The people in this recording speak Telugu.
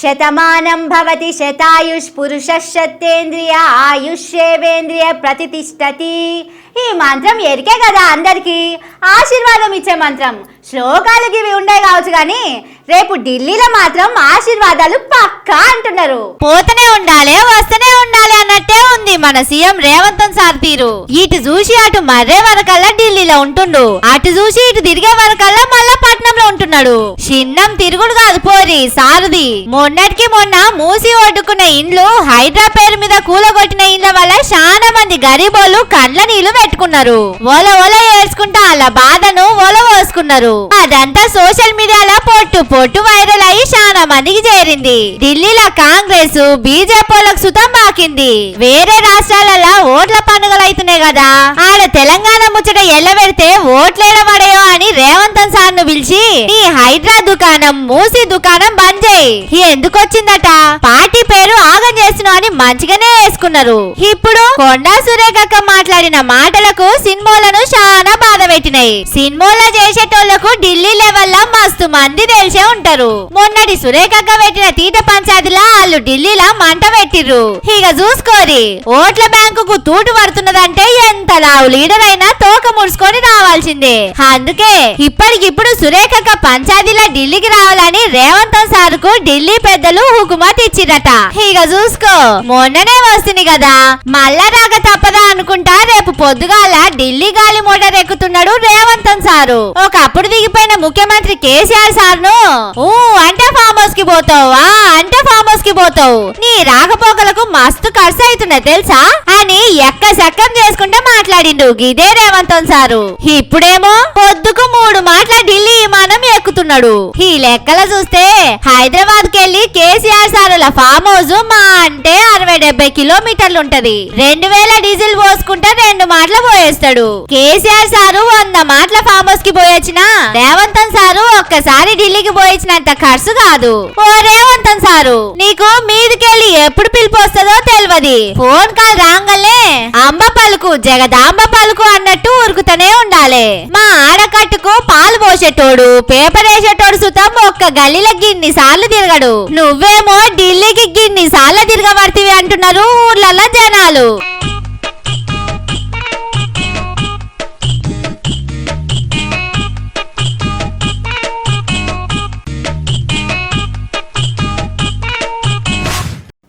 శతమానం భవతి శతాయుష్ పురుష శతేంద్రియ ఆయుష్యేవేంద్రియ ప్రతిష్టతి ఈ మంత్రం ఎరికే కదా అందరికీ. ఆశీర్వాదం ఇచ్చే మంత్రం. శ్లోకాలకి ఇవి ఉండే కావచ్చు కానీ రేపు ఢిల్లీలో మాత్రం ఆశీర్వాదాలు పక్కా అంటున్నారు. పోతనే ఉండాలి వస్తూనే ఉండాలి అన్నట్టే ఉంది మన సీఎం రేవంత్ సార్ తీరు. ఇటు చూసి అటు మర్రే వరకల్లా ఢిల్లీలో ఉంటుండు. అటు చూసి ఇటు తిరిగే వరకల్లా మళ్ళా పట్నంలో ఉంటున్నాడు. చిన్నం తిరుగుడు కాదు పోరి సారది. మొన్నటికి మొన్న మూసి ఒడ్డుకున్న ఇండ్లు హైడ్రా పేరు మీద కూలగొట్టిన ఇండ్ల వల్ల చాలా మంది గరీబోళ్ళు కండ్ల నీళ్ళు పెట్టుకున్నారు. ఓల ఓల ఏడ్చుకుంటా అలా బాధను ఓల పోసుకున్నారు అదంతా సోషల్ మీడియాలో పొట్టు పొట్టు వైరల్ అయ్యి చాలా మందికి చేరింది. ఢిల్లీలో కాంగ్రెస్ బీజేపీలకు సుతం బాకింది వేరే రాష్ట్రాలలో ఓట్ల పండుగలు అవుతున్నాయి కదా. ఆడ తెలంగాణ ముచ్చట ఎల్లబెడితే ఓట్లేడ పడయో అని రేవంత్ సార్ను పిలిచి నీ హైడ్రా దుకాణం మూసి దుకాణం బంద్ చేయి. ఎందుకు వచ్చిందట పార్టీ పేరు ఆగం అని మంచిగానే వేసుకున్నారు. ఇప్పుడు కొండా సురేఖక్క మాట్లాడిన మాటలకు సినిమాలను చాలా బాధ పెట్టినాయి. సినిమాలో చేసేటోళ్ళకు ఢిల్లీ లెవెల్లో మస్తు మంది తెలిసే ఉంటారు. మొన్నటి సురేఖక్క పెట్టిన తీట పంచాయతీలా వాళ్ళు ఢిల్లీలో మంట పెట్టిర్రు. ఇక చూసుకోరి ఓట్ల బ్యాంకుకు తూటు పడుతున్నదంటే ఎంత లావు లీడర్ అయినా తోక ముడుచుకొని రావాల్సిందే అందుకే ఇప్పటికిప్పుడు సురేఖక్క పంచాయతీలా ఢిల్లీకి రావాలని రేవంత్ సార్కు ఢిల్లీ పెద్దలు హుకుమత్ ఇచ్చిరట ఇక చూసుకో మొన్ననే వస్తుంది కదా. మళ్ళా రాక తప్పదా అనుకుంటా రేపు పొద్దుగాల ఢిల్లీ గాలి మోటార్ ఎక్కుతున్నాడు రేవంత్ సారు. ఒకప్పుడు దిగిపోయిన ముఖ్యమంత్రి కేసీఆర్ సార్ను అంటే ఫామ్ హౌస్కి పోతావా? అంటే పోతావు నీ రాకపోకలకు మస్తు ఖర్చు అవుతున్నా తెలుసా? అని ఎక్క సక్కం చేసుకుంటే మాట్లాడిండు గిదే రేవంత్ సారు. ఇప్పుడేమో పొద్దుకు మూడు మాటల ఢిల్లీ విమానం ఎక్కుతున్నాడు ఈ లెక్కల చూస్తే హైదరాబాద్ కెళ్ళి కేసీఆర్ సారుల ఫామ్ హౌస్ మా అంటే అరవై డెబ్బై కిలోమీటర్లు ఉంటది రెండు వేల డీజిల్ పోసుకుంటే రెండు మాటల పోయేస్తాడు. కేసీఆర్ సారు వంద మాటల ఫామ్ హౌస్కి పోయొచ్చిన రేవంతన్ సారు ఒక్కసారి ఢిల్లీకి పోయించినంత ఖర్చు కాదు. ఓ రేవంతన్ సారు నీకు మీదికెళ్ళి ఎప్పుడు పిలుపు వస్తుందో తెలియదు ఫోన్ కాల్ రాంగలే అంబ పలుకు జగదాంబ పలుకు అన్నట్టు ఉరుకుతూనే ఉండాలి. మా ఆడకట్టుకు పాలు పోసేటోడు పేపర్ చేసేటోడు సుతం ఒక్క గల్లీలో గిన్ని సార్లు తిరగడు. నువ్వేమో ఢిల్లీకి గిన్ని సార్లు తిరగబడితివి అంటున్నారు ఊర్లలో జనాలు.